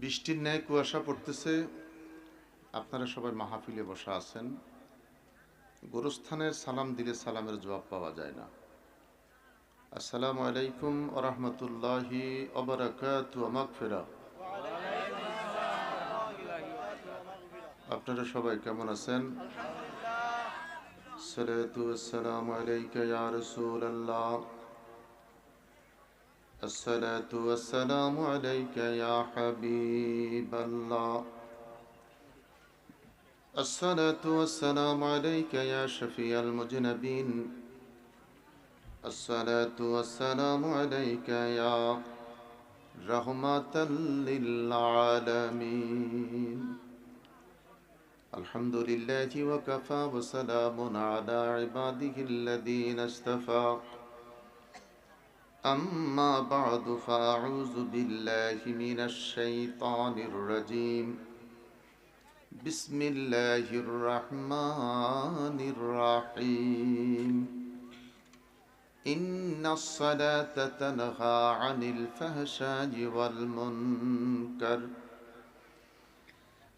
বৃষ্টির ন্যায় কুয়াশা পড়তেছে। আপনারা সবাই মাহফিলে বসা আছেন। গোরস্থানের সালাম দিলে সালামের জবাব পাওয়া যায় না। আসসালামু আলাইকুম ওরহমতুল্লাহি অবরাকাত মাগফিরা। আপনারা সবাই কেমন আছেন? আসসালামু আলাইকা ইয়া রাসূলুল্লাহ। الصلاة والسلام عليك يا حبيب الله. الصلاة والسلام عليك يا شفيع المجنبين. الصلاة والسلام عليك يا رحمة للعالمين. الحمد لله وكفى وسلام على عباده الذين اصطفى. أما بعد فأعوذ بالله من الشيطان الرجيم. بسم الله الرحمن الرحيم. إن الصلاة تنهى عن الفحشاء والمنكر.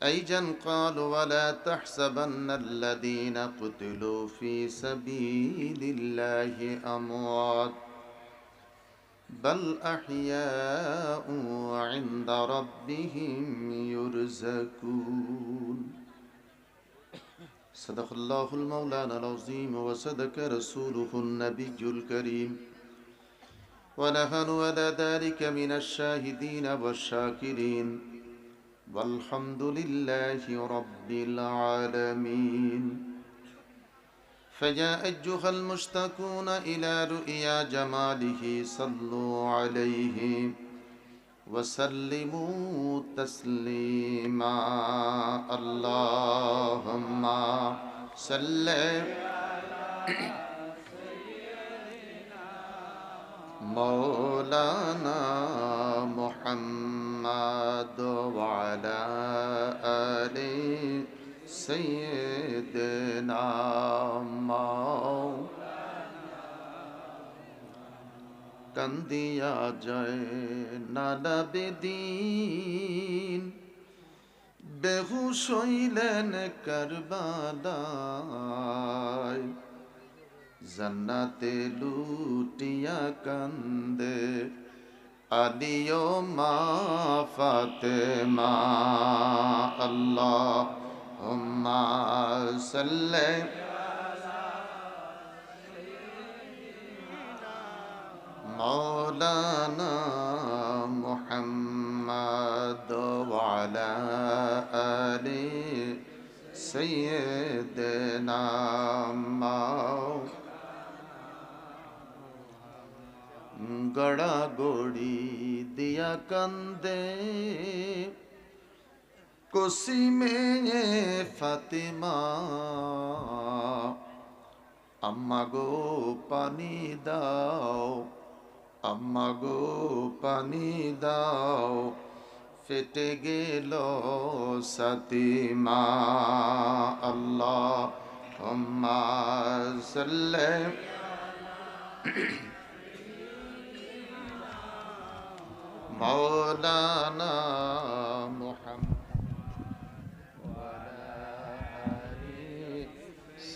أيجا قال ولا تحسبن الذين قتلوا في سبيل الله أموات. بل أحياء عند ربهم يرزقون. صدق الله المولانا العظيم وصدق رسوله النبي الكريم. ونحن على ذلك من الشاهدين والشاكرين. والحمد لله رب العالمين. فيا أيها المشتاقون إلى رؤيا جماله صلوا عليه وسلموا تسليما. اللهم صل مولانا محمد وعلى آله سيدنا কান্দিয়া জয় নালাবেদিন বেহুশ হইলেন কারবালায় জান্নাতে লুটিয়া কান্দে আলিও মা ফাতেমা আল্লাহ اللهم صل مولانا محمد وعلى آل سيدنا گڑا گوڑی دیا کندے কসিমে ফাতিমা। আম্মা গো, পানি দাও। আম্মা গো, পানি দাও। ফেটে গেল সাতিমা। আল্লাহ আম্মা সাল্লে মৌলানা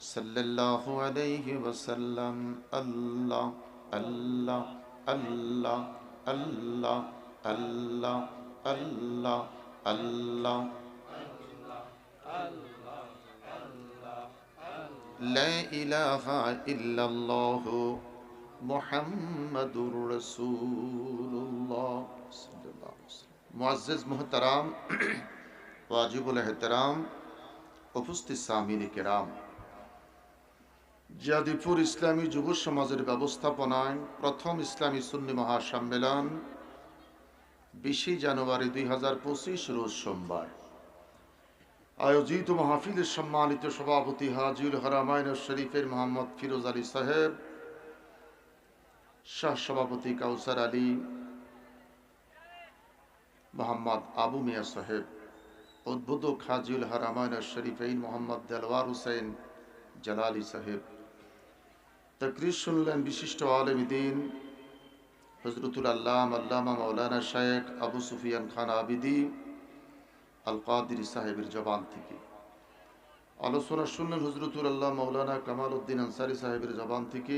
صلی اللہ علیہ وسلم اللہ اللہ اللہ اللہ اللہ اللہ اللہ لا الہ الا اللہ محمد الرسول اللہ معزز محترام واجب الاحترام وفست سامین کرام জাদিপুর ইসলামী যুব সমাজের ব্যবস্থাপনায় প্রথম ইসলামী সুন্নি মহাসম্মেলন বিশে জানুয়ারি দুই হাজার পঁচিশ রোজ সোমবার। আয়োজিত মাহফিলের সম্মানিত সভাপতি হাজিউল হরামায়ন শরীফের মোহাম্মদ ফিরোজ আলী সাহেব, শাহ সভাপতি কাউসার আলী, মোহাম্মদ আবু মিয়া সাহেব, উদ্বোধক হাজিউল হরামায়ন শরীফেইন মোহাম্মদ দেলওয়ার হুসেন জালালি সাহেব তকরির শুনলেন বিশিষ্ট আলমদিন হজরতুল আল্লাহ আল্লামা মৌলানা শায়েখ আবু সুফিয়ান খান আবিদি আল কাদির সাহেবের জবান থেকে। আলোচনা শুনলেন হজরতুল আল্লাহ মৌলানা কামাল উদ্দিন আনসারি সাহেবের জবান থেকে,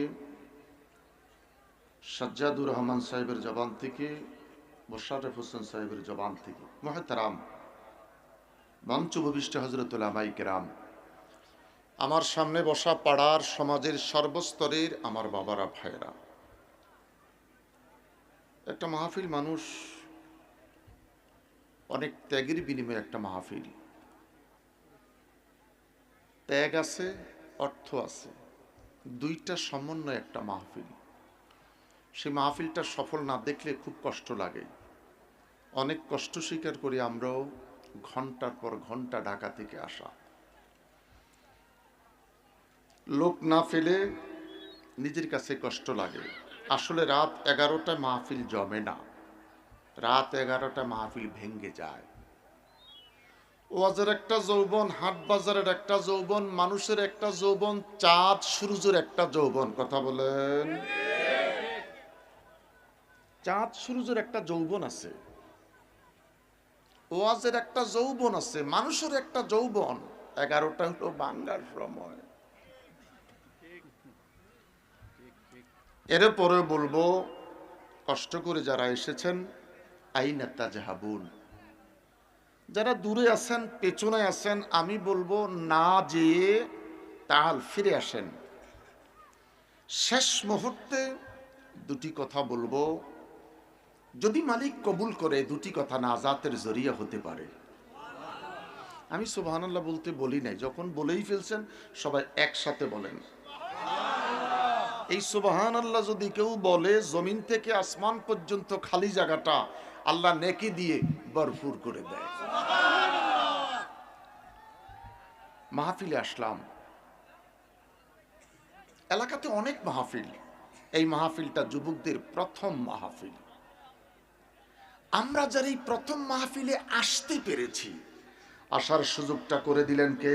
সাজ্জাদুর রহমান সাহেবের জবান থেকে মোশারফ হোসেন সাহেবের জবান থেকে। মহাতারাম মঞ্চ ভবিষ্ঠ হজরতুল আমাই কেরাম। আমার সামনে বসা পাড়ার সমাজের সর্বস্তরের আমার বাবারা, ভাইয়েরা। একটা মাহফিল মানুষ অনেক ত্যাগের বিনিময়ে একটা মাহফিল। ত্যাগ আছে, অর্থ আছে, দুইটা সমন্বয় একটা মাহফিল। সেই মাহফিলটা সফল না দেখলে খুব কষ্ট লাগে। অনেক কষ্ট স্বীকার করি আমরাও ঘণ্টার পর ঘণ্টা ঢাকা থেকে আসা। লোক না ফেলে নিজের কাছে কষ্ট লাগে। আসলে রাত এগারোটা মাহফিল জমে না। রাত এগারোটা মাহফিল ভেঙ্গে যায়। ওয়াজের একটা যৌবন, হাট বাজারের একটা যৌবন, মানুষের একটা যৌবন, চাঁদ সূর্যের একটা যৌবন। কথা বলেন। চাঁদ সূর্যের একটা যৌবন আছে। ওয়াজের একটা যৌবন আছে, মানুষের একটা যৌবন। এগারোটা হলো বাঙ্গার সময়। এরপরে বলব, কষ্ট করে যারা এসেছেন আইনাত্তা জাহাবুন যারা দূরে আছেন, পেছনে আছেন, আমি বলব না যেয়ে তাহাল ফিরে আসেন। শেষ মুহূর্তে দুটি কথা বলব। যদি মালিক কবুল করে, দুটি কথা নাজাতের জরিয়া হতে পারে। আমি সুবহানাল্লাহ বলতে বলি নাই, যখন বলেই ফেলছেন, সবাই একসাথে বলেন। এই সুবাহান আল্লাহ যদি কেউ বলে জমিন থেকে আসমান পর্যন্ত খালি জায়গাটা আল্লাহ নেকি দিয়ে ভরপুর করে দেয়। মাহফিলে আসলাম। এলাকাতে অনেক মাহফিল। এই মাহফিলটা যুবকদের প্রথম মাহফিল। আমরা যারা এই প্রথম মাহফিলে আসতে পেরেছি আসার সুযোগটা করে দিলেন কে?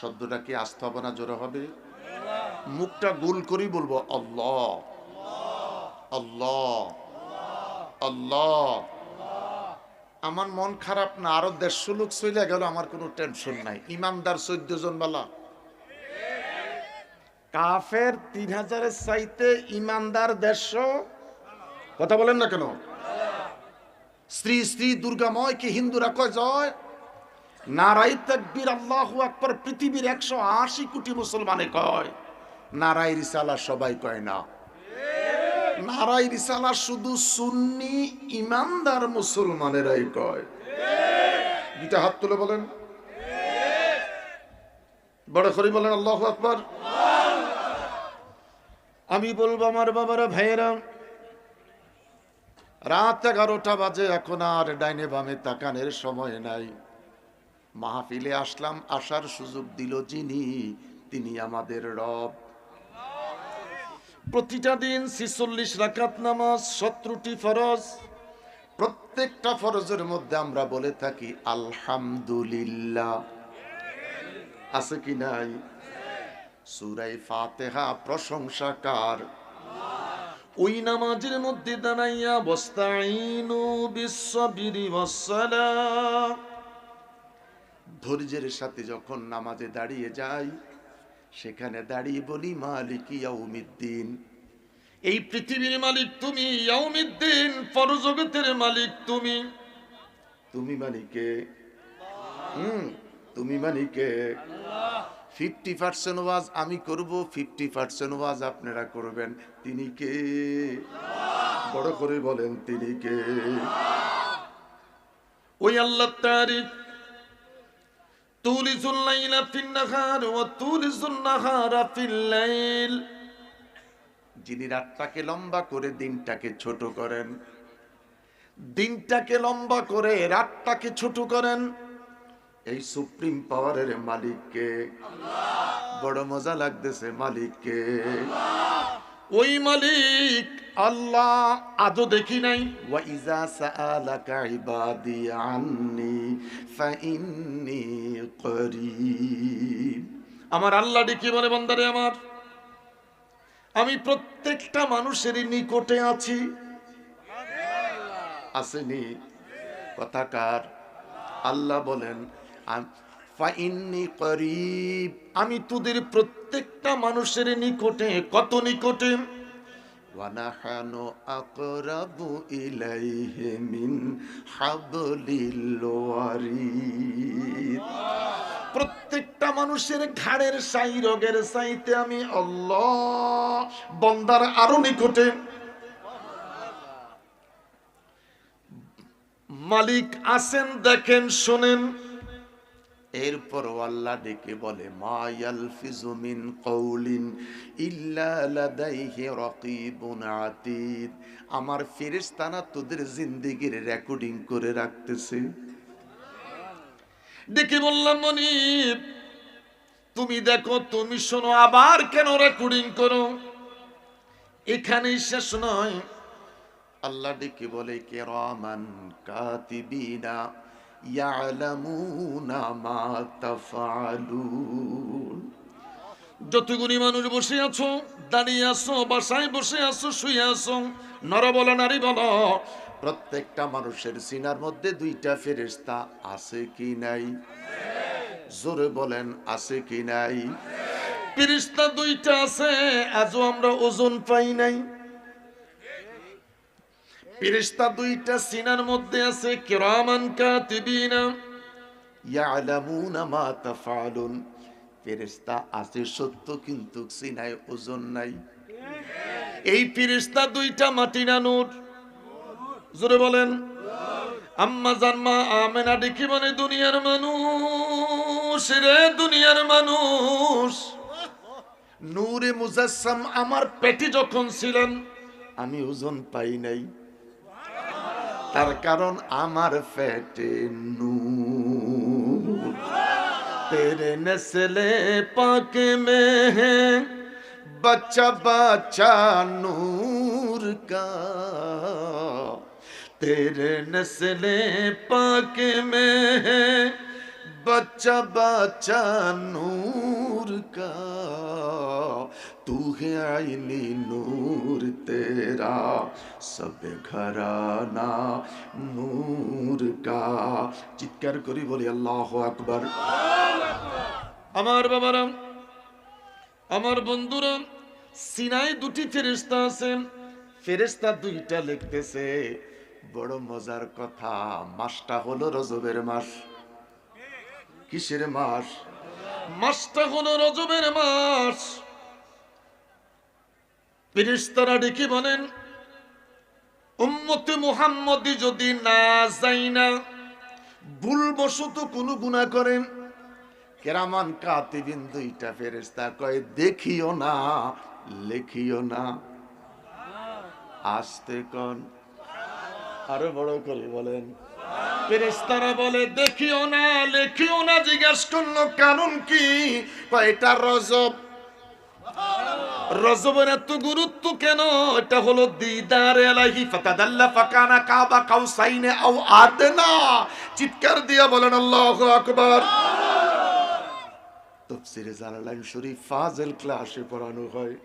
শব্দটা কি আসতে হবে না জোরে হবে? মুখটা গোল করেই বলব, আল্লাহ। আল্লাহ। আল্লাহ। আমার মন খারাপ না, আরও দেড়শো লোক চলে গেল, আমার কোনো টেনশন নাই। ইমানদার চোদ্দ জন বালা। কাফের তিন হাজারের চাইতে ইমানদার দেড়শো। কথা বলেন না কেন? স্ত্রী স্ত্রী, দুর্গাময় কি হিন্দুরা কয় জয়? নারাই তাকবীর আল্লাহু আকবার, পৃথিবীর একশো আশি কোটি মুসলমানে কয়। নারাই রিসালা সবাই কয় না। নারাই রিসালা শুধু সুন্নি ইমানদার মুসলমানেরাই কয়। দুইটা হাত তুলে বলেন। বড় করে বলেন, আল্লাহ আকবার। আমি বলব আমার বাবারা, ভাইয়েরা, রাত এগারোটা বাজে, এখন আর ডাইনে বামে তাকানের সময় নাই। মাহফিলে আসলাম, আসার সুযোগ দিল যিনি, তিনি আমাদের রব। প্রতিটা দিন ছিচল্লিশ রাকাত নামাজ সত্রটি ফরজ। প্রত্যেকটা ফরজের মধ্যে আমরা বলে থাকি আলহামদুলিল্লাহ। আছে কি নাই? সুরাই ফাতেহা প্রশংসাকার ওই নামাজের মধ্যে দাঁড়াইয়া বস্তাইনু বিশ্ববিরি ধৈর্যের সাথে যখন নামাজে দাঁড়িয়ে যাই সেখানে দাঁড়িয়ে বলি মালিক ইয়াউমিদ্দিন। এই পৃথিবীর মালিক তুমি ইয়াউমিদ্দিন পরজগতের মালিক তুমি। তুমি মালিকে হুম তুমি মালিকে ফিফটি পার্সেন্ট ওয়াজ আমি করব ফিফটি পার্সেন্ট ওয়াজ আপনারা করবেন। তিনি কে? বড় করে বলেন তিনি কে? ওই আল্লাহ তারিফ تولج الليل في النهار وتولج النهار في الليل যিনি রাতটাকে লম্বা করে দিনটাকে ছোট করেন দিনটাকে লম্বা করে রাতটাকে ছোট করেন এই সুপ্রিম পাওয়ারের মালিককে বড় মজা লাগতেছে মালিককে ওই মালিক আল্লাহ আজও দেখি নাই। ওয়া ইজা সাআলাকা ইবাদি আন্নি ফাইন্নি করিব। আমার আল্লাহ ডেকে বলে বান্দারে আমার আমি প্রত্যেকটা মানুষেরই নিকটে আছি। আসেনি। কথাকার আল্লাহ বলেন আম- তোদের প্রত্যেকটা মানুষের নিকটে কত নিকটে? প্রত্যেকটা মানুষের ঘাড়ের সাই রোগের সাইতে আমি বন্দার আরও নিকটে। মালিক আসেন দেখেন শোনেন। এরপর আল্লাহ ডেকে বলে, মা ইয়ালফিজু মিন কওলিন আমার ফেরেশতারা তোদের জিন্দেগির রেকর্ডিং করে রাখতেছে। ডেকে বললাম, মনিব, তুমি দেখো, তুমি শোনো, আবার কেন রেকর্ডিং করো? এখানেই শেষ নয়। আল্লাহ ডেকে বলে, কেরামান কাতিবিনা যতগুলি মানুষ বসে আছো দাঁড়িয়ে আছো বাসায় বসে আছো শুয়ে আছো নর বলো নারী বলো প্রত্যেকটা মানুষের সিনার মধ্যে দুইটা ফেরেশতা আছে কি নাই? জোরে বলেন আছে কি নাই? ফেরিস্তা দুইটা আছে আজও আমরা ওজন পাই নাই। ফেরেশতা দুইটা সিনার মধ্যে আছে, কিরামান কাতিবিনা, ইয়ালামুনা মা তাফআলুন ফেরেশতা আছে সত্য, কিন্তু সিনায় ওজন নাই। এই ফেরেশতা দুইটা মাটি না নূর? জোরে বলেন। আম্মা জানমা আমেনা দেখি মানে দুনিয়ার মানুষ রে, দুনিয়ার মানুষ। নূরে মুজাসসাম আমার পেটে যখন ছিলেন আমি ওজন পাই নাই। তার কারণ আমার পেটে নূর तेरे नस्ले पाक में है बच्चा बच्चा नूर का तेरे नस्ले पाक में है बच्चा बच्चा नूर का तू है आईनी नूर तेरा सब घराना नूर का চিৎকার করি বলি আল্লাহ আকবার আমার বাবারা আমার বন্ধুরা সিনাই দুটি ফেরেস্তা আছেন ফেরেস্তা দুইটা লিখতেছে বড় মজার কথা মাসটা হলো রজবের মাস কিসের মাস মাসটা হলো রজবের মাস ফেরেস্তারা ডেকে বলেন, উম্মতে মুহাম্মদি যদি না যাই না, ভুলবশত কোনো গুণা করেন? কেরামান কাতিবিন দুইটা ফেরেস্তা কয়, দেখিও না, লেখিও না। আসতে কন। আরও বড় করে বলেন ফেরেস্তারা বলে, দেখিও না, লেখিও না। জিজ্ঞাস করল, কারণ কি? এটা রজব। রজবের এত গুরুত্ব কেন? এটা হলো দিদার এলাহি, ফাতাদাল্লা ফাকানা কাবা কাউসাইনে আও আদনা। চিৎকার দিয়া বলেন, আল্লাহু আকবার। তফসিরে জালালাইন শরীফ ফাজল ক্লাসে পড়ানো হয়।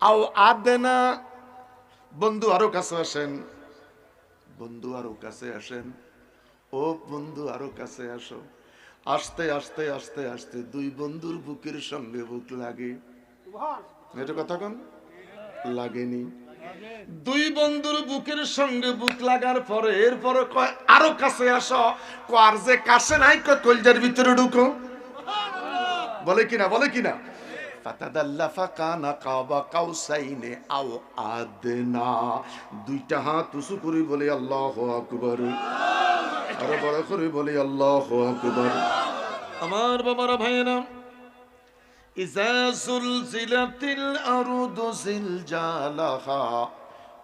আও আদনা। বন্ধু আরও কাছে আসেন। বন্ধু আরও কাছে আসেন। ও বন্ধু আরও কাছে আসো। আস্তে আস্তে আস্তে আস্তে দুই বন্ধুর বুকের সঙ্গে বুক লাগে। এটা কথা কন। লাগেনি। দুই বন্ধুর বুকের সঙ্গে বুক লাগার পরে এরপরে কয় আরও কাছে আসো। কার যে কাছে নাই কয় কলজার ভিতরে ঢুকো। বলে কিনা বলে কিনা? ফাতাদাল্লাফা কানা কাবা কাউসাইনে আও আদনা। দুইটা হাত উঁচু করে বলে আল্লাহু আকবার। আরও বড় করে বলে আল্লাহু আকবার। আমার বাবারা ভাইয়েরা إذا زلزلت الأرض زلزالها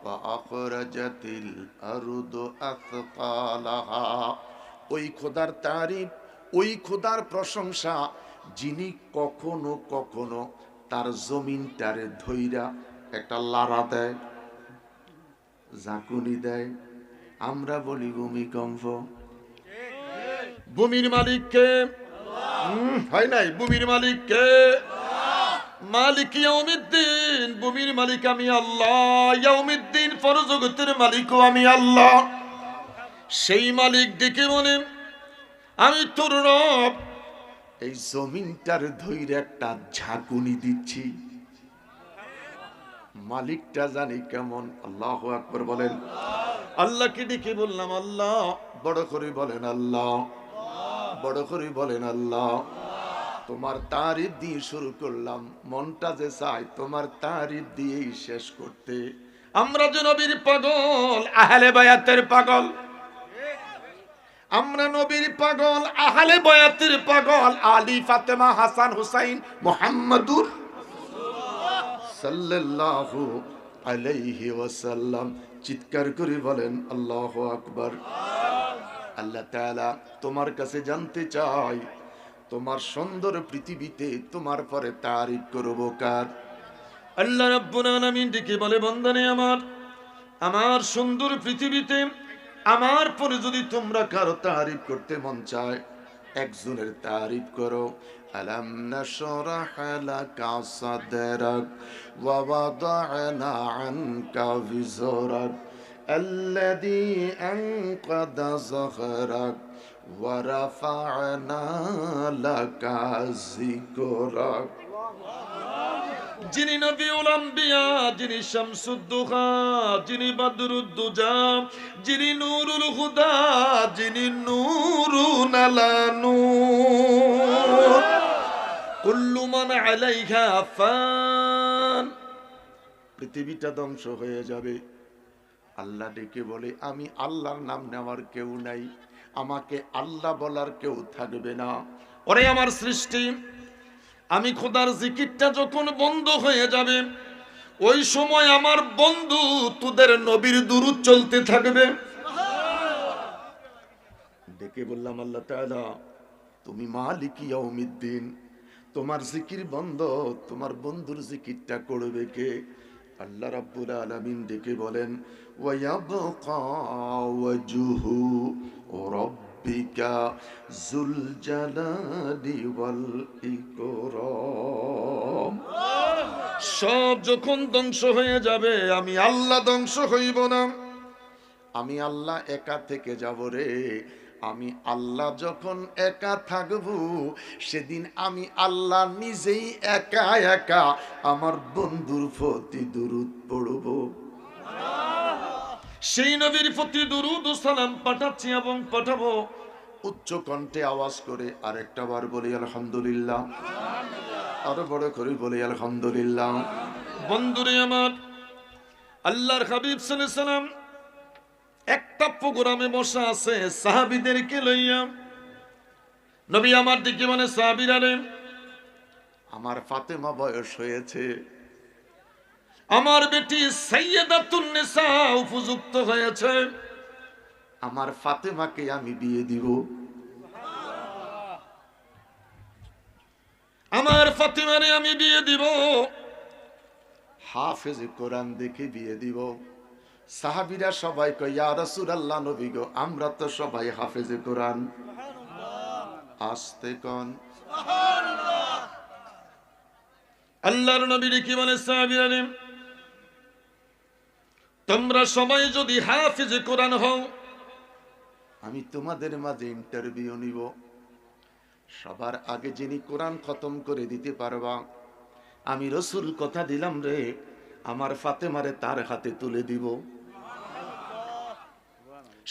وأخرجت الأرض أثقالها ওই খোদার তারিফ ওই খোদার প্রশংসা যিনি কখনো কখনো তার জমিনটারে ধইরা একটা লারা দেয় জাকুনি দেয় আমরা বলি ভূমিকম্প ভূমির মালিককে হুম, হয় নাই? ভূমির মালিককে মালিক ইয়াউমিদ্দিন। ভূমির মালিক আমি আল্লাহ। ইয়াউমিদ্দিন পরজগতের মালিকও আমি আল্লাহ। সেই মালিক ডেকে বলে আমি তোর রব। এই জমিনটার ধৈর্য একটা ঝাঁকুনি দিচ্ছি। মালিকটা জানি কেমন, আল্লাহ আকবর বলেন। আল্লাহকে ডেকে বললাম, আল্লাহ, বড় করে বলেন, আল্লাহ। বড় করে বলেন, আল্লাহ, তোমার তারিফ দিয়ে শুরু করলাম। মনটা যে চাই তোমার তারিফ দিয়েই শেষ করতে। আমরা যে নবীর পাগল, আহলে বায়াতের পাগল। আমরা নবীর পাগল, আহলে বয়াতের পাগল। আলী, ফাতেমা, হাসান, হুসাইন, মোহাম্মদুর সাল্লাল্লাহু আলাইহি ওয়াসাল্লাম। চিৎকার করে বলেন, আল্লাহু আকবার। আল্লাহ তাআলা তোমার কাছে জানতে চাই, তোমার সুন্দর পৃথিবীতে তোমার পরে তারিফ করব কার? আল্লাহ রাব্বুল ডেকে বলে, বন্দনে আমার আমার সুন্দর পৃথিবীতে আমার পরে যদি তোমরা কারও তারিফ করতে মন চায়, একজনের তারিফ করো। বিজরাক الذي أنقذ ظهرك ورفعنا لك ذكرك যিনি নবীউল আম্বিয়া যিনি শামসুদ্দোহা যিনি বাদরুদ্দুজা যিনি নূরুল হুদা যিনি নূরুন আলা নূর কুল্লু মান আলাইহা ফান পৃথিবীটা ধ্বংস হয়ে যাবে আল্লাহ ডেকে বলে, আমি আল্লাহর নাম নেওয়ার কেউ নাই। আমাকে আল্লাহ বলার কেউ থাকবে না। ওরে আমার সৃষ্টি, আমি খোদার জিকিরটা যখন বন্ধ হয়ে যাবে, ওই সময় আমার বন্ধু তোদের নবীর দুরুদ চলতে থাকবে। ডেকে বললাম, আল্লাহ তাআলা, তুমি মালিক ইয়াউমিদ্দিন। তোমার জিকির বন্ধ, তোমার বন্ধুর জিকিরটা করবে কে? আল্লাহ রাব্বুল আলামিন ডেকে বলেন ওয়াজহু রাব্বিকা যুল জালালি ওয়াল ইকরাম সব যখন ধ্বংস হয়ে যাবে, আমি আল্লাহ ধ্বংস হইব না। আমি আল্লাহ একা থেকে যাব রে। আমি আল্লাহ যখন একা থাকব, সেদিন আমি আল্লাহ নিজেই একা একা আমার বন্ধুর প্রতি দুরুদ পড়ব। সেই নবীর প্রতি দুরুদ সালাম পাঠাচ্ছি এবং পাঠাবো। উচ্চ কণ্ঠে আওয়াজ করে আরেকটা বার বলি আলহামদুলিল্লাহ। আরও বড় করে বলি আলহামদুলিল্লাহ। বন্ধুরে আমার আল্লাহর হাবিব সাল্লাল্লাহু আলাইহি সাল্লাম একটা প্রোগ্রামে বসা আছে সাহাবিদেরকে লইয়া। নবী আমার দিকে মানে সাহাবিরা রে আমার ফাতেমা বয়স হয়েছে। আমার বেটি উপযুক্ত হয়েছে। আমার ফাতেমাকে আমি বিয়ে দিব। আমার ফাতেমারে আমি বিয়ে দিব। হাফেজ কোরআন দেখে বিয়ে দিব। সাহাবিরা সবাই কয় ইয়া রাসূলুল্লাহ নবী গো আমরা তো সবাই হাফেজে কোরআন। আস্তে কন। আল্লাহর নবী কি বলে সাহাবিরা তোমরা সবাই যদি হাফেজে কোরআন হও আমি তোমাদের মাঝে ইন্টারভিউ নিব। সবার আগে যিনি কোরআন খতম করে দিতে পারবা আমি রসুল কথা দিলাম রে আমার ফাতেমারে তার হাতে তুলে দিব।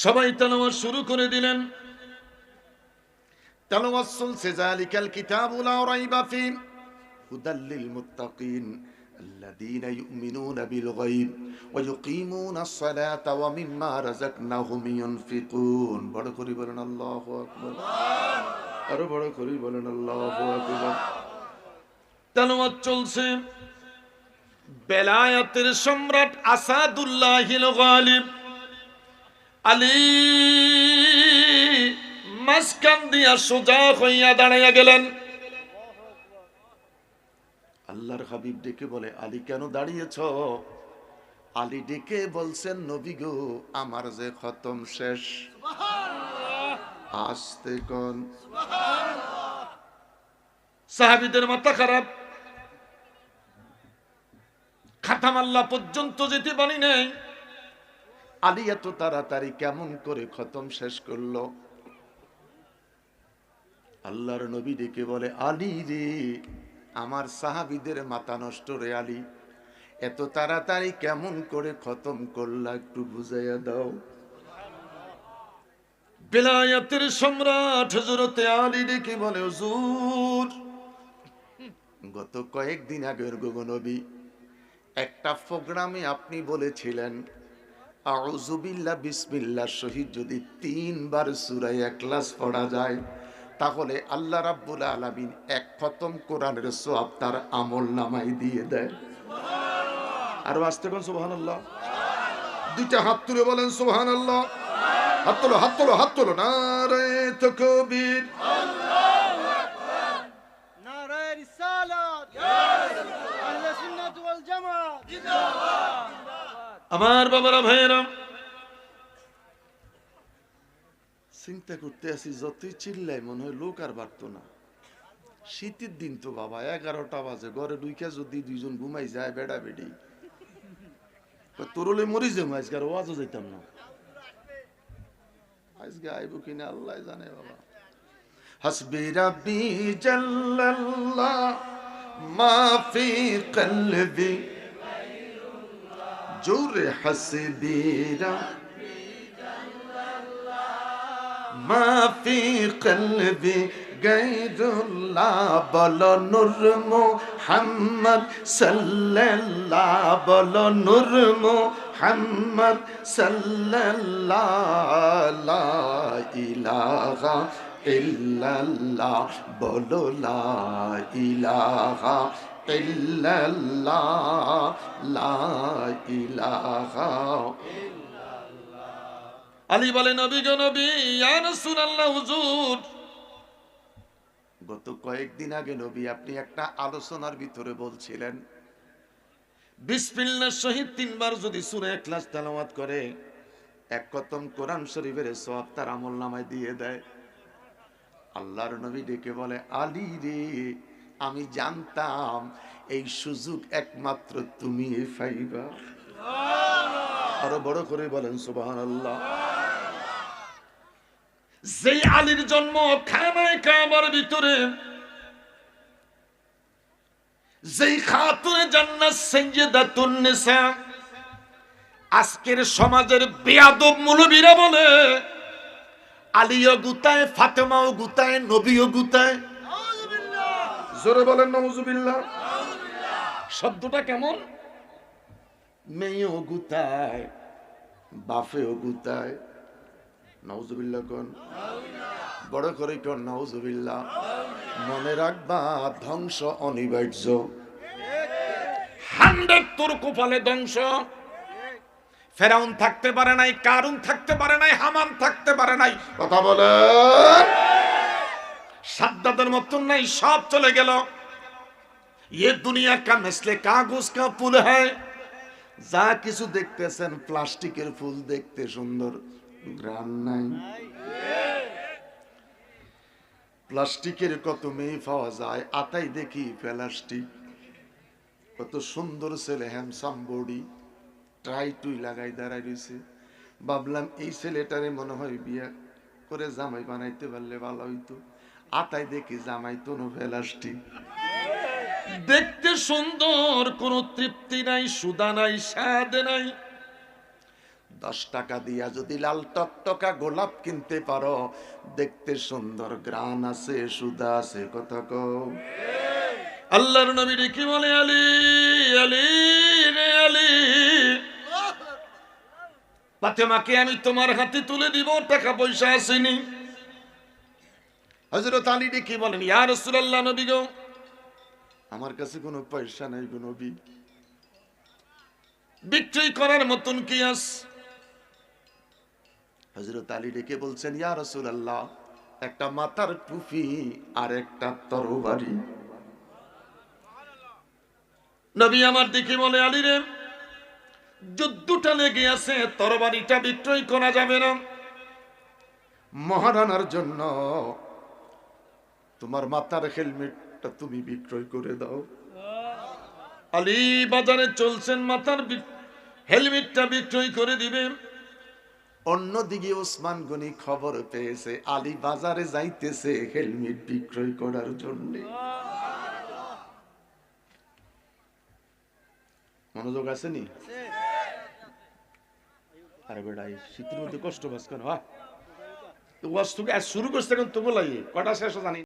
সবাই তেলাওয়াত শুরু করে দিলেন। তেলাওয়াত চলছে জালিকাল কিতাবুল লা রাইবা ফি হুদাল লিল মুত্তাকিন। الذين يؤمنون بالغيب ويقيمون الصلاة ومما رزقناهم ينفقون. বড় করে বলেন আল্লাহু আকবার। আরও বড় করে বলেন আল্লাহু আকবার। তালাওয়াত চলছে। বেলায়াতের সম্রাট আসাদুল্লাহ গালিব আলী মাসকান দিয়া সোজা হইয়া দাঁড়াইয়া গেলেন। আল্লাহর হাবিব ডেকে বলে আলী কেন দাঁড়িয়েছ? আলী ডেকে বলছেন নবী গো আমার যে খতম শেষ। আসতে কোন সাহাবিদের মাথা খারাপ। খাতাম আল্লাহ পর্যন্ত যেতে পারি নাই। আলী এত তাড়াতাড়ি কেমন করে খতম শেষ করল? আল্লাহর নবী ডেকে বলে আলী রে আমার সাহাবিদের মাথা নষ্ট রে আলী। এত তাড়াতাড়ি কেমন করে খতম করলা একটু বুঝাইয়া দাও। বেলায়াতের সম্রাট হজরতে আলী ডেকে বলে, হুজুর, গত কয়েকদিন আগের গগনবী একটা প্রোগ্রামে আপনি বলেছিলেন আউজুবিল্লা বিসমিল্লা শহীদ যদি তিনবার সুরাই এক ক্লাস পড়া যায় তাহলে আল্লাহ রাব্বুল আলমিন এক খতম কোরআনের সব তার আমল নামাই দিয়ে দেয়। আরও আসতে কোন সুবাহান আল্লাহ দুইটা হাত তুলে বলেন সুবাহান আল্লাহ হাত তোলো হাত তোলো হাত তোলো। না রে তো কবির আমার বাবারা ভাইয়েরাম চিন্তা করতে আছি যতই চিল্লাই মনে হয় লোক আর বাড়তো না। শীতের দিন তো বাবা, এগারোটা বাজে, ঘরে ঢুকে যদি দুইজন ঘুমাই যায় বেড়া বেড়ি তোরলে মরি যাব, আজকে ওয়াজও যাইতাম না। আজকে আইব কিনা, আল্লাহ জানে বাবা। হাসবি রাব্বি জাল্লাল্লাহ মা ফি কলবি। জোরে হাসবি রাব্বি ما في قلبي غير الله بلو نور محمد صلى الله بلو نور محمد صلى الله لا إله إلا الله. بلو لا إله إلا الله. لا إله আলী বলে নবী গো নবী রাসূলুল্লাহ হুজুর। গত কয়েকদিন আগে নবী আপনি একটা আলোচনার ভিতরে বলছিলেন বিসমিল্লাহ শহীদ তিনবার যদি সূরা ইখলাস তেলাওয়াত করে এক কতম কোরআন শরীফের সব তার আমল নামায় দিয়ে দেয়। আল্লাহর নবী ডেকে বলে আলী রে আমি জানতাম এই সুযোগ একমাত্র তুমি পাইবা। আরও বড় করে বলেন সুবাহান আল্লাহ যেই আলীর জন্ম খানায় কাবার ভিতরে, যেই খাতুনে জান্নাত সাইয়্যিদাতুন নিসা, আজকের সমাজের বেয়াদব মুলবিরা বলে, আলীও গুতায়, ফাতেমাও গুতায়, নবীও গুতায়। জোরে বলেন নজুবিল্লাহ শব্দটা কেমন? মেয়েও গুতায় বাফেও গুতায়। নজুবিল্লাহ কোন বড় করে কোন নজুবিল্লাহ মনে রাখবা ধ্বংস অনিবার্য হান্ড্রেড তোর কপালে ধ্বংস ফেরাউন থাকতে পারে নাই কারুন থাকতে পারে নাই হামান থাকতে পারে নাই কথা বলেন সাদ্দাদের মতন নাই সব চলে গেল ये दुनिया का नस्ले कागज का पुल है যা কিছু দেখতেছেন প্লাস্টিকের ফুল দেখতে সুন্দর গ্রাম নাই। প্লাস্টিকের কত মেয়ে পাওয়া যায়, আতাই দেখি প্লাস্টিক। কত সুন্দর ছেলে হ্যামসাম বডি ট্রাই টুই লাগাই দাঁড়াই রয়েছে। ভাবলাম এই ছেলেটারে মনে হয় বিয়া করে জামাই বানাইতে পারলে ভালো হইতো। আতাই দেখি জামাই তো প্লাস্টিক। দেখতে সুন্দর, কোন তৃপ্তি নাই, সুদা নাই, স্বাদ নাই। দশ টাকা দিয়া যদি লাল টকটকা গোলাপ কিনতে পারো, দেখতে সুন্দর গ্রান আছে সুদা আছে, কথা কও। আল্লাহর নবী কি বলে, আলী আলী রে আলী, ফাতেমাকে আমি তোমার হাতে তুলে দিব, টাকা পয়সা আসেনি। হযরত আলী ডেকে বলেন, ইয়া রাসূলুল্লাহ নবী গো, আমার কাছে কোনো পয়সা নাই গো নবী। বিক্রয় করার মতন কি আস হজরত আলী ডেকে বলছেন, ইয়া রসুল আল্লাহ একটা মাথার টুপি আর একটা তরবারি। নবী আমার দিকে বলে, আলী রে যুদ্ধটা লেগে আছে, তরবারিটা বিক্রয় করা যাবে না। মহারানার জন্য তোমার মাথার হেলমেটটা তুমি বিক্রয় করে দাও। আলী বাজারে চলছেন, মাথার হেলমেটটা বিক্রয় করে দিবে অন্যদিকে ওসমান গনি খবর পেয়েছে আলী বাজারে যাইতেছে হেলমেট বিক্রয় করার জন্য। মনোযোগ আসেনি? আরে বেটা, এই শীতের মধ্যে কষ্ট বাস হ্যাঁ? থেকে শুরু করছে এখন তোমার লাগে কটা শেষ জানি